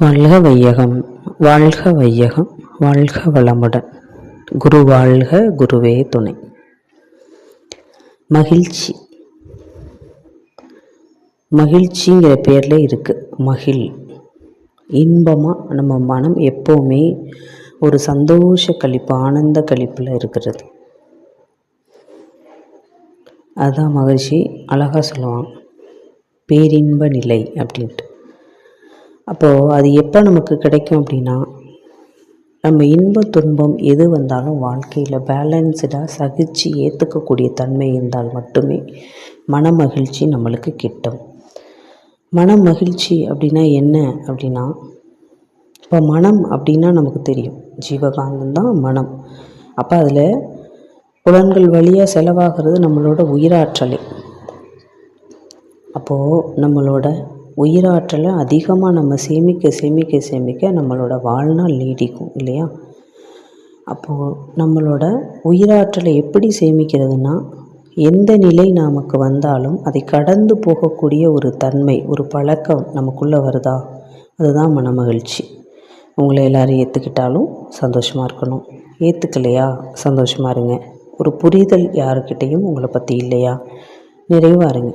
வாழ்க வையகம் வாழ்க வையகம் வாழ்க வளமுடன். குரு வாழ்க குருவே துணை. மகிழ்ச்சி. மகிழ்ச்சிங்கிற பேரில் இருக்குது மகிழ். இன்பமாக நம்ம மனம் எப்போவுமே ஒரு சந்தோஷ கழிப்பு ஆனந்த கழிப்பில் இருக்கிறது. அதுதான் மகிழ்ச்சி. அழகாக சொல்லுவாங்க. பேரின்ப நிலை அப்படின்ட்டு. அப்போது அது எப்போ நமக்கு கிடைக்கும் அப்படின்னா நம்ம இன்ப துன்பம் எது வந்தாலும் வாழ்க்கையில் பேலன்ஸ்டாக சகித்து ஏற்றுக்கக்கூடிய தன்மை இருந்தால் மட்டுமே மன மகிழ்ச்சி நம்மளுக்கு கிட்டும். மன மகிழ்ச்சி அப்படின்னா என்ன அப்படின்னா இப்போ மனம் அப்படின்னா நமக்கு தெரியும். ஜீவகாந்தம் தான் மனம். அப்போ அதில் புலன்கள் வழியாக செலவாகிறது நம்மளோட உயிராற்றலை. அப்போது நம்மளோட உயிராற்றலை அதிகமாக நம்ம சேமிக்க சேமிக்க சேமிக்க நம்மளோட வாழ்நாள் நீடிக்கும் இல்லையா? அப்போது நம்மளோட உயிராற்றலை எப்படி சேமிக்கிறதுனா எந்த நிலை நமக்கு வந்தாலும் அதை கடந்து போகக்கூடிய ஒரு தன்மை ஒரு பழக்கம் நமக்குள்ளே வருதா? அதுதான் மன மகிழ்ச்சி உங்களை எல்லோரும் ஏற்றுக்கிட்டாலும் சந்தோஷமாக இருக்கணும். ஏற்றுக்கலையா சந்தோஷமாக இருங்க. ஒரு புரிதல் யாருக்கிட்டேயும் உங்களை பற்றி இல்லையா? நிறைவாக இருங்க.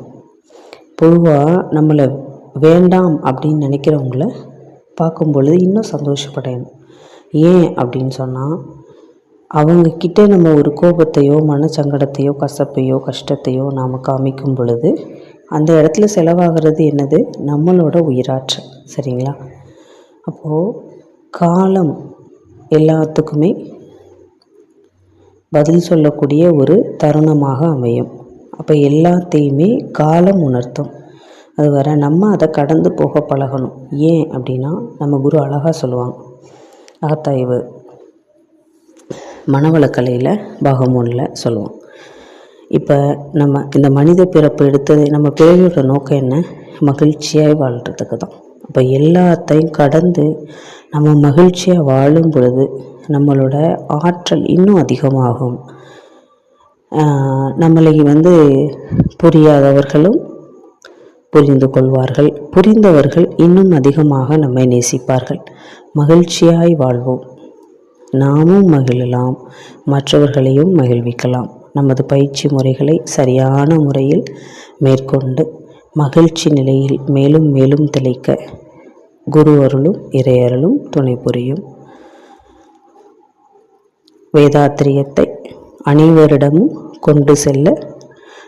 பொதுவாக நம்மளை வேண்டாம் அப்படின்னு நினைக்கிறவங்கள பார்க்கும் பொழுது இன்னும் சந்தோஷப்படையணும் ஏன் அப்படின்னு சொன்னால் அவங்கக்கிட்ட நம்ம ஒரு கோபத்தையோ மனச்சங்கடத்தையோ கசப்பையோ கஷ்டத்தையோ நாம் காமிக்கும் பொழுது அந்த இடத்துல செலவாகிறது என்னது? நம்மளோட உயிராற்றல். சரிங்களா? அப்போது காலம் எல்லாத்துக்குமே பதில் சொல்லக்கூடிய ஒரு தருணமாக அமையும். அப்போ எல்லாத்தையுமே காலம் உணர்த்தும். அது வர நம்ம அதை கடந்து போக பழகணும். ஏன் அப்படின்னா நம்ம குரு அழகாக சொல்லுவாங்க. அகத்தாய்வு மனவளக்கலையில் பாகம் ஒன்றில் சொல்லுவோம் இப்போ நம்ம இந்த மனித பிறப்பு எடுத்தது நம்ம பிறவியோட நோக்கம் என்ன? மகிழ்ச்சியாக வாழ்கிறதுக்கு தான் அப்போ எல்லாத்தையும் கடந்து நம்ம மகிழ்ச்சியாக வாழும் பொழுது நம்மளோட ஆற்றல் இன்னும் அதிகமாகும். நம்மளை வந்து புரியாதவர்களும் புரிந்து கொள்வார்கள் புரிந்தவர்கள் இன்னும் அதிகமாக நம்மை நேசிப்பார்கள். மகிழ்ச்சியாய் வாழ்வோம். நாமும் மகிழலாம். மற்றவர்களையும் மகிழ்விக்கலாம். நமது பயிற்சி முறைகளை சரியான முறையில் மேற்கொண்டு மகிழ்ச்சி நிலையில் மேலும் மேலும் திளைக்க குரு அருளும் இறையருளும் துணை புரியும். வேதாத்திரியத்தை அனைவரிடமும் கொண்டு செல்ல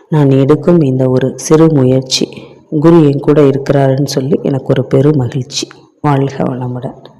நான் எடுக்கும் இந்த ஒரு சிறு முயற்சி குரு என் கூட இருக்கிறாருன்னு சொல்லி எனக்கு ஒரு பெரும் மகிழ்ச்சி. வாழ்க வளமுடன்.